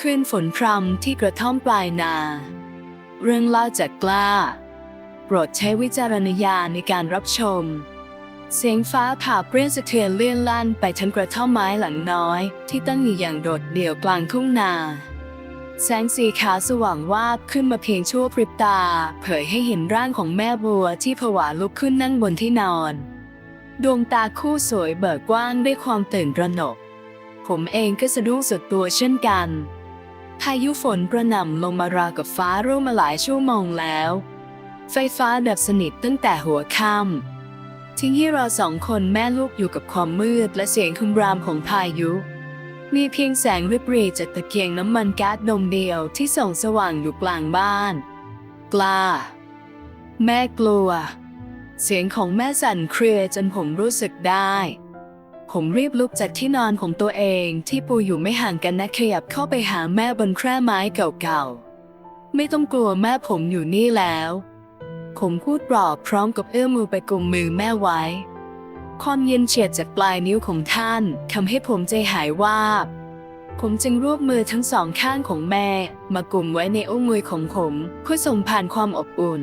คืนฝนพรำที่กระท่อมปลายนา เรื่องเล่าจากกล้า โปรดใช้วิจารณญาณในการรับชม เสียงฟ้าผ่าเปรี้ยงสะเทือนเลื่อนลั่นไปทั้งกระท่อมไม้หลังน้อย ที่ตั้งอยู่อย่างโดดเดี่ยวกลางทุ่งนา แสงสีขาวสว่างวาบขึ้นมาเพียงชั่วพริบตา เผยให้เห็นร่างของแม่บัวที่ผวาลุกขึ้นนั่งบนที่นอน ดวงตาคู่สวยเบิกกว้างด้วยความตื่นระหนก ผมเองก็สะดุ้งสุดตัวเช่นกัน พายุฝนกระหน่ำลงมาราวกับฟ้ารุ่งมาหลายชั่วโมงแล้ว ไฟฟ้าดับสนิทตั้งแต่หัวค่ำทิ้งให้เราสองคนแม่ลูกอยู่กับความมืดและเสียงคุมรามของพายุ มีเพียงแสงริบรีจากตะเกียงน้ำมันก๊าซดมเดียวที่ส่องสว่างอยู่กลางบ้าน กล้า แม่กลัว เสียงของแม่สั่นเครือจนผมรู้สึกได้ ผมรีบลุกจากที่นอนของตัวเองที่ปูอยู่ไม่ห่างกันนะขยับเข้าไปหาแม่บนแคร่ไม้เก่าๆ ไม่ต้องกลัวแม่ผมอยู่นี่แล้ว ผมพูดปลอบพร้อมกับเอื้อมมือไปกุมมือแม่ไว้ ความเย็นเฉียดจากปลายนิ้วของท่านทำให้ผมใจหายวาบ ผมจึงรวบมือทั้งสองข้างของแม่ มากลุ่มไว้ในอุ้งมือของผมเพื่อส่งผ่านความอบอุ่น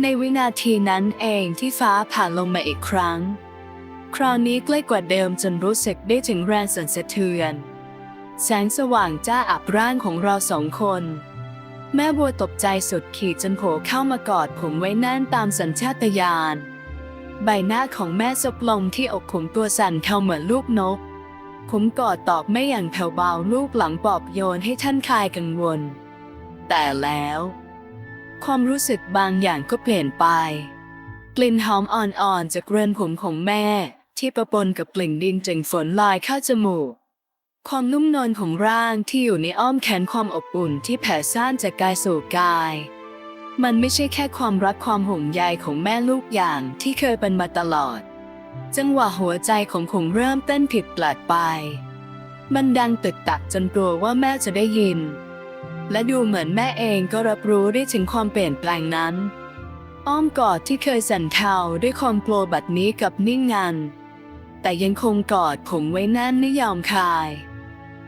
ในวินาทีนั้นเองที่ฟ้าผ่าลงมาอีกครั้ง คราวนี้ใกล้กว่าเดิมจนรู้สึกได้ถึงแรงสั่นสะเทือน แสงสว่างจ้าอับร่างของเราสองคน แม่บัวตกใจสุดขีดจนโผล่เข้ามากอดผมไว้แน่นตามสัญชาตญาณใบหน้าของแม่ซบลงที่อกผมตัวสั่นเข้าเหมือนลูกนก ผมกอดตอบไม่อย่างแผ่วเบาลูกหลังปอบโยนให้ท่านคลายกังวล แต่แล้ว ความรู้สึกบางอย่างก็เปลี่ยนไป กลิ่นหอมอ่อนๆจากเรือนผมของแม่ ที่ประปนกับกลิ่นดินจึงฝนลอยเข้าจมูก ความนุ่มนวลของร่างที่อยู่ในอ้อมแขนความอบอุ่นที่แผ่ซ่านจากกายสู่กาย มันไม่ใช่แค่ความรักความห่วงใยของแม่ลูกอย่างที่เคยเป็นมาตลอด จังหวะหัวใจของผมเริ่มเต้นผิดแปลกไป มันดังตึกตักจนกลัวว่าแม่จะได้ยิน และดูเหมือนแม่เองก็รับรู้ได้ถึงความเปลี่ยนแปลงนั้นอ้อมกอดที่เคยสั่นเทาด้วยความกลัวบัดนี้กับนิ่งงัน แต่ยังคงกอดผมไว้แน่นไม่ยอมคลาย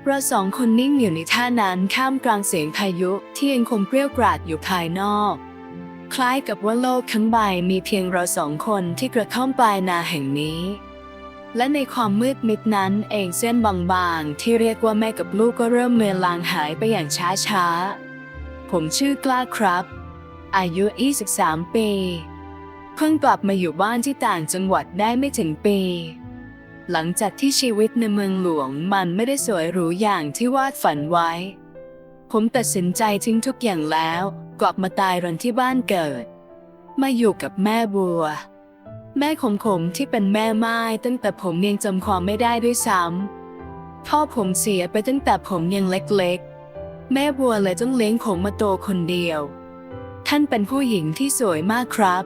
เราสองคนนิ่งอยู่ในท่านั้นข้ามกลางเสียงพายุที่ยังคงเกรี้ยวกราดอยู่ภายนอก คล้ายกับว่าโลกทั้งใบมีเพียงเราสองคนที่กระท่อมปลายนาแห่งนี้ และในความมืดมิดนั้นเองเส้นบางๆ ที่เรียกว่าแม่กับลูกก็เริ่มเลือนลางหายไปอย่างช้าๆ ผมชื่อกล้าครับ อายุ 23 ปี เพิ่งกลับมาอยู่บ้านที่ต่างจังหวัดได้ไม่ถึงปี หลังจากที่ชีวิตในเมืองหลวงมันไม่ได้สวยหรูอย่างที่วาดฝันไว้ ผมตัดสินใจทิ้งทุกอย่างแล้วกลับมาตายรนที่บ้านเกิด มาอยู่กับแม่บัว แม่ของผมที่เป็นแม่ไม้ตั้งแต่ผมยังจำความไม่ได้ด้วยซ้ำพ่อผมเสียไปตั้งแต่ผมยังเล็กๆ แม่บัวเลยต้องเลี้ยงผมมาโตคนเดียว ท่านเป็นผู้หญิงที่สวยมากครับ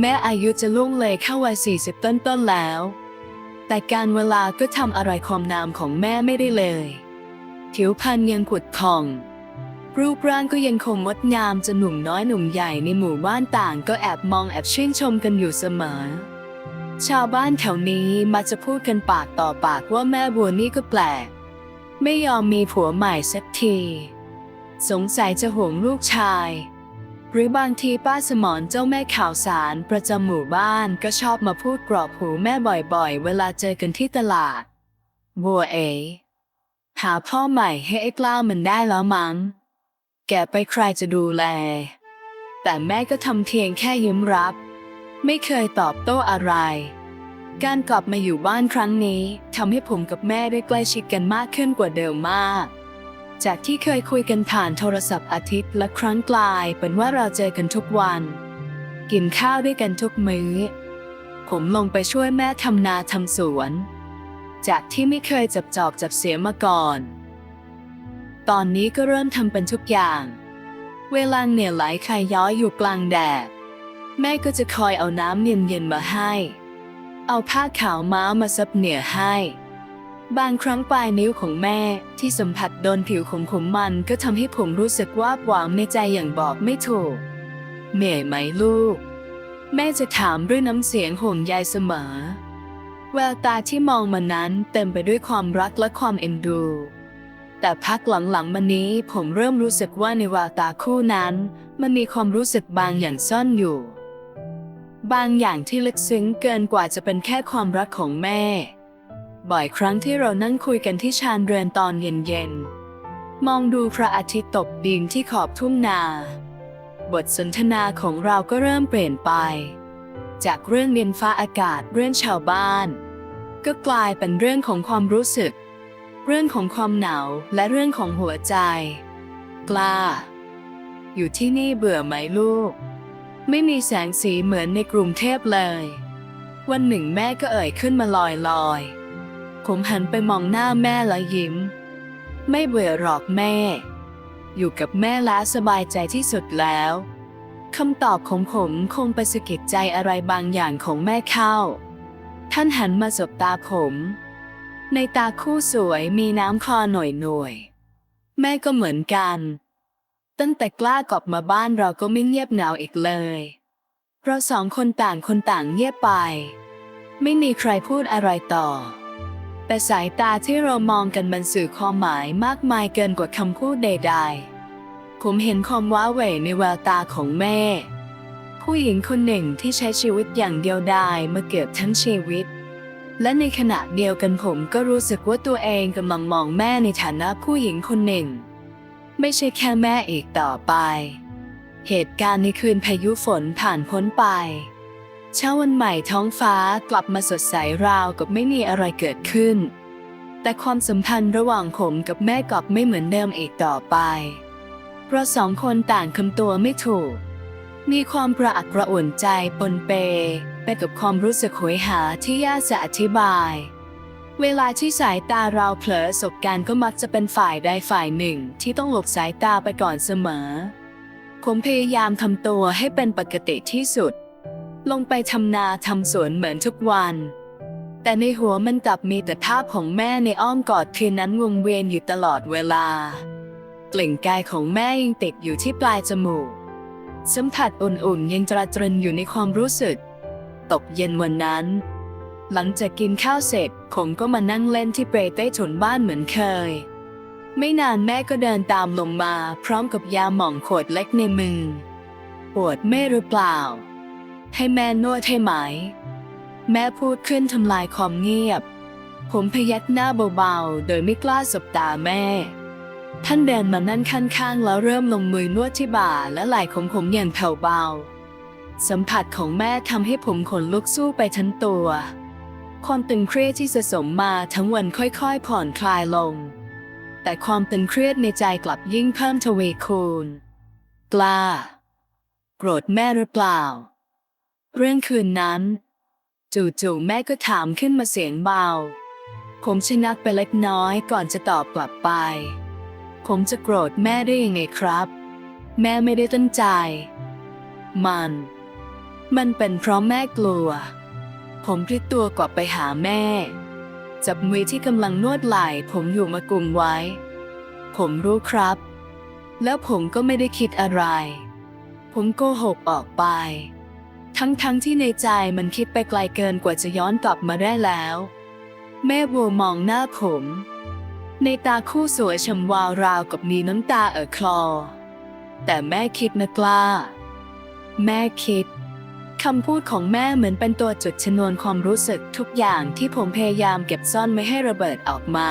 แม่อายุจะล่วงเลยเข้าวัยสี่สิบต้นๆแล้ว แต่การเวลาก็ทำอะไรความนามของแม่ไม่ได้เลย ผิวพรรณยังผุดผ่อง รูปร่างก็ยังคงงดงามจนหนุ่มน้อยหนุ่มใหญ่ในหมู่บ้านต่างก็แอบมองแอบชื่นชมกันอยู่เสมอ ชาวบ้านแถวนี้มักจะพูดกันปากต่อปากว่าแม่บัวนี่ก็แปลก ไม่ยอมมีผัวใหม่สักที สงสัยจะห่วงลูกชาย หรือบางทีป้าสมรเจ้าแม่ข่าวสารประจำหมู่บ้านก็ชอบมาพูดกรอบหูแม่บ่อยๆ เวลาเจอกันที่ตลาด บัวเอ๋หาพ่อใหม่ให้ไอ้กล้ามันได้แล้วมั้ง แกไปใครจะดูแล แต่แม่ก็ทำเพียงแค่ยิ้มรับ ไม่เคยตอบโต้อะไร การกลับมาอยู่บ้านครั้งนี้ทำให้ผมกับแม่ได้ใกล้ชิดกันมากขึ้นกว่าเดิมมาก จากที่เคยคุยกันผ่านโทรศัพท์อาทิตย์ละครั้งกลายเป็นว่าเราเจอกันทุกวัน กินข้าวด้วยกันทุกมื้อ ผมลงไปช่วยแม่ทำนาทำสวน จากที่ไม่เคยจับจอบจับเสียมาก่อน ตอนนี้ก็เริ่มทำเป็นทุกอย่าง เวลาเหนื่อยไหลใครย้อยอยู่กลางแดด แม่ก็จะคอยเอาน้ำเย็นๆมาให้ เอาผ้าขาวม้ามาซับเหนือให้ บางครั้งปลายนิ้วของแม่ที่สัมผัสโดนผิวของผมมันก็ทำให้ผมรู้สึกว่าหวามในใจอย่างบอกไม่ถูก เหนื่อยไหมลูก แม่จะถามด้วยน้ำเสียงห่วงใยเสมอ แววตาที่มองมานั้นเต็มไปด้วยความรักและความเอ็นดู แต่พักหลังๆมานี้ผมเริ่มรู้สึกว่าในแววตาคู่นั้น มันมีความรู้สึกบางอย่างซ่อนอยู่ บางอย่างที่ลึกซึ้งเกินกว่าจะเป็นแค่ความรักของแม่ บ่อยครั้งที่เรานั่งคุยกันที่ชานเรือนตอนเย็นๆ มองดูพระอาทิตย์ตกดินที่ขอบทุ่งนา บทสนทนาของเราก็เริ่มเปลี่ยนไป จากเรื่องเรียนฟ้าอากาศเรื่องชาวบ้าน ก็กลายเป็นเรื่องของความรู้สึก เรื่องของความหนาวและเรื่องของหัวใจ กล้า อยู่ที่นี่เบื่อไหมลูก ไม่มีแสงสีเหมือนในกรุงเทพเลย วันหนึ่งแม่ก็เอ่ยขึ้นมาลอยลอย ผมหันไปมองหน้าแม่แล้วยิ้ม ไม่เบื่อหรอกแม่ อยู่กับแม่แล้วสบายใจที่สุดแล้วคำตอบของผมคงไปสะกิดใจอะไรบางอย่างของแม่เข้า ท่านหันมาสบตาผม ในตาคู่สวยมีน้ำคอหน่อยหน่อยๆแม่ก็เหมือนกัน ตั้งแต่กล้ากลับมาบ้านเราก็ไม่เงียบเหงาอีกเลยเราสองคนต่างคนต่างเงียบไป ไม่มีใครพูดอะไรต่อ แต่สายตาที่เรามองกันมันสื่อความหมายมากมายเกินกว่าคำพูดใด ๆ ผมเห็นความว้าเหวในแววตาของแม่ ผู้หญิงคนหนึ่งที่ใช้ชีวิตอย่างเดียวดายมาเกือบทั้งชีวิต และในขณะเดียวกันผมก็รู้สึกว่าตัวเองกำลังมองแม่ในฐานะผู้หญิงคนหนึ่ง ไม่ใช่แค่แม่อีกต่อไป เหตุการณ์ในคืนพายุฝนผ่านพ้นไป เช้าวันใหม่ท้องฟ้ากลับมาสดใสราวกับไม่มีอะไรเกิดขึ้น แต่ความสัมพันธ์ระหว่างผมกับแม่กลับไม่เหมือนเดิมอีกต่อไป เพราะสองคนต่างคำตัวไม่ถูก มีความประอักระอ่วนใจปนเป ไปกับความรู้สึกโหยหาที่ยากจะอธิบาย เวลาที่สายตาเราเผลอสบการก็มักจะเป็นฝ่ายใดฝ่ายหนึ่งที่ต้องหลบสายตาไปก่อนเสมอ ผมพยายามทำตัวให้เป็นปกติที่สุด ลงไปทำนาทำสวนเหมือนทุกวัน แต่ในหัวมันกลับมีแต่ภาพของแม่ในอ้อมกอดคืนนั้นวงเวียนอยู่ตลอดเวลากลิ่นกายของแม่ยังติดอยู่ที่ปลายจมูก สัมผัสอุ่นๆยังตราตรึงอยู่ในความรู้สึก ตกเย็นวันนั้น หลังจากกินข้าวเสร็จผมก็มานั่งเล่นที่เปรย์ใต้ถุนบ้านเหมือนเคย ไม่นานแม่ก็เดินตามลงมา พร้อมกับยาหม่องขวดเล็กในมือ ปวดแม่หรือเปล่า ให้แม่นวดให้ไหม แม่พูดขึ้นทำลายความเงียบ ผมพยักหน้าเบาๆ โดยไม่กล้าสบตาแม่ ท่านเดินมานั่นข้างๆ แล้วเริ่มลงมือนวดที่บ่าและไหล่ของผมอย่างแผ่วเบา สัมผัสของแม่ทำให้ผมขนลุกสู้ไปทั้งตัว ความตึงเครียดที่สะสมมาทั้งวันค่อยๆ ผ่อนคลายลง แต่ความตึงเครียดในใจกลับยิ่งเพิ่มทวีคูณ กล้า โกรธแม่หรือเปล่า เรื่องคืนนั้น จู่ๆแม่ก็ถามขึ้นมาเสียงเบา ผมชะงักไปเล็กน้อยก่อนจะตอบกลับไป ผมจะโกรธแม่ได้ยังไงครับ แม่ไม่ได้ตั้งใจ มัน มันเป็นเพราะแม่กลัว ผมพลิกตัวกลับไปหาแม่ จับมือที่กำลังนวดไหล่ผมอยู่มากลุ่มไว้ ผมรู้ครับ แล้วผมก็ไม่ได้คิดอะไร ผมโกหกออกไป ทั้งๆทที่ในใจมันคิดไปไกลเกินกว่าจะย้อนกลับมาได้แล้ว แม่บัวมองหน้าผม ในตาคู่สวยชมวาวราวกับมีน้ำตาเอ่อคลอ แต่แม่คิดนะกล้า แม่คิดคำพูดของแม่เหมือนเป็นตัวจุดชนวนความรู้สึกทุกอย่างที่ผมพยายามเก็บซ่อนไม่ให้ระเบิดออกมา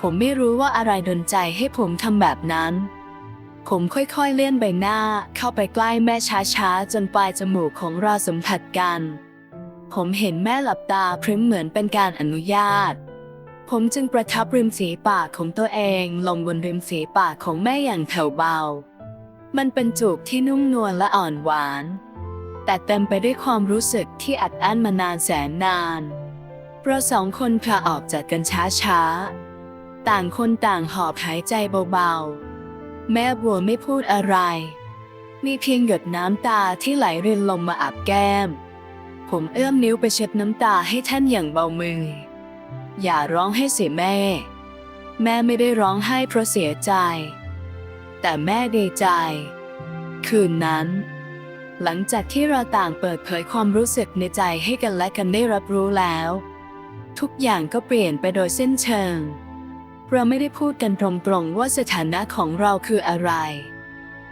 ผมไม่รู้ว่าอะไรดนใจให้ผมทำแบบนั้น ผมค่อยๆเลื่อนใบหน้าเข้าไปใกล้แม่ช้าๆ จนปลายจมูกของเราสัมผัสกัน ผมเห็นแม่หลับตาพริ้มเหมือนเป็นการอนุญาต ผมจึงประทับริมฝีปากของตัวเองลงบนริมฝีปากของแม่อย่างแผ่วเบา มันเป็นจูบที่นุ่มนวลและอ่อนหวาน แต่เต็มไปด้วยความรู้สึกที่อัดอั้นมานานแสนนานเราสองคนพาออกจากกันช้าๆ ต่างคนต่างหอบหายใจเบาๆ แม่บัวไม่พูดอะไร มีเพียงหยดน้ำตาที่ไหลรินลงมาอาบแก้ม ผมเอื้อมนิ้วไปเช็ดน้ำตาให้ท่านอย่างเบามือ อย่าร้องให้เสียแม่ แม่ไม่ได้ร้องไห้เพราะเสียใจ แต่แม่ดีใจ คืนนั้น หลังจากที่เราต่างเปิดเผยความรู้สึกในใจให้กันและกันได้รับรู้แล้ว ทุกอย่างก็เปลี่ยนไปโดยเส้นเชิง เราไม่ได้พูดกันตรงๆว่าสถานะของเราคืออะไร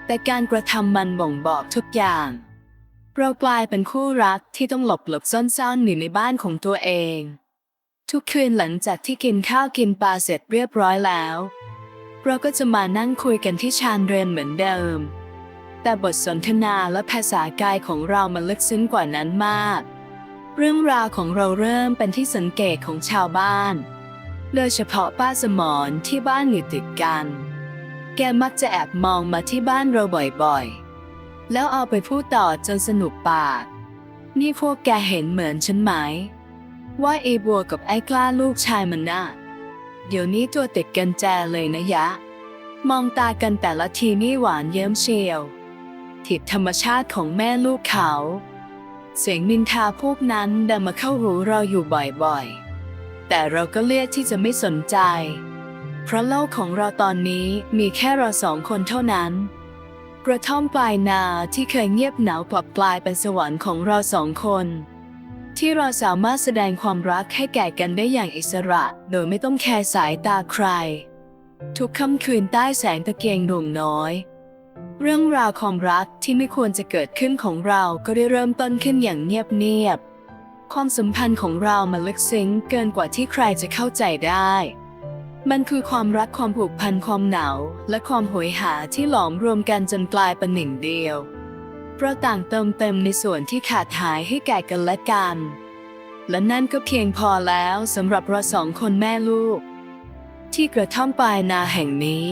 แต่การกระทำมันบ่งบอกทุกอย่าง เรากลายเป็นคู่รักที่ต้องหลบหลบซ่อนๆอยู่ในบ้านของตัวเอง ทุกคืนหลังจากที่กินข้าวกินปลาเสร็จเรียบร้อยแล้ว เราก็จะมานั่งคุยกันที่ชานเรือนเหมือนเดิม แต่บทสนทนาและภาษากายของเรามันลึกซึ้งกว่านั้นมาก เรื่องราวของเราเริ่มเป็นที่สังเกตของชาวบ้าน โดยเฉพาะป้าสมรที่บ้านอยู่ติดกัน แกมักจะแอบมองมาที่บ้านเราบ่อยๆ แล้วเอาไปพูดต่อจนสนุกปาก นี่พวกแกเห็นเหมือนฉันไหม ว่าไอ้บัวกับไอ้กล้าลูกชายมันน่ะเดี๋ยวนี้ตัวติดกันแจเลยนะยะ มองตากันแต่ละทีนี่หวานเยิ้มเชียวทิดธรรมชาติของแม่ลูกเขา เสียงนินทาพวกนั้นดังมาเข้าหูเราอยู่บ่อยๆ แต่เราก็เลือกที่จะไม่สนใจ เพราะโลกของเราตอนนี้มีแค่เราสองคนเท่านั้น กระท่อมปลายนาที่เคยเงียบเหงากลับกลายเป็นสวรรค์ของเราสองคน ที่เราสามารถแสดงความรักให้แก่กันได้อย่างอิสระ โดยไม่ต้องแคร์สายตาใคร ทุกค่ำคืนใต้แสงตะเกียงดวงน้อยเรื่องราวความรักที่ไม่ควรจะเกิดขึ้นของเราก็ได้เริ่มต้นขึ้นอย่างเงียบๆ ความสัมพันธ์ของเรามันลึกซึ้งเกินกว่าที่ใครจะเข้าใจได้ มันคือความรักความผูกพันความหนาวและความโหยหาที่หลอมรวมกันจนกลายเป็นหนึ่งเดียวเราต่างเติมเต็มในส่วนที่ขาดหายให้แก่กันและกัน และนั่นก็เพียงพอแล้วสำหรับเราสองคนแม่ลูก ที่กระท่อมปลายนาแห่งนี้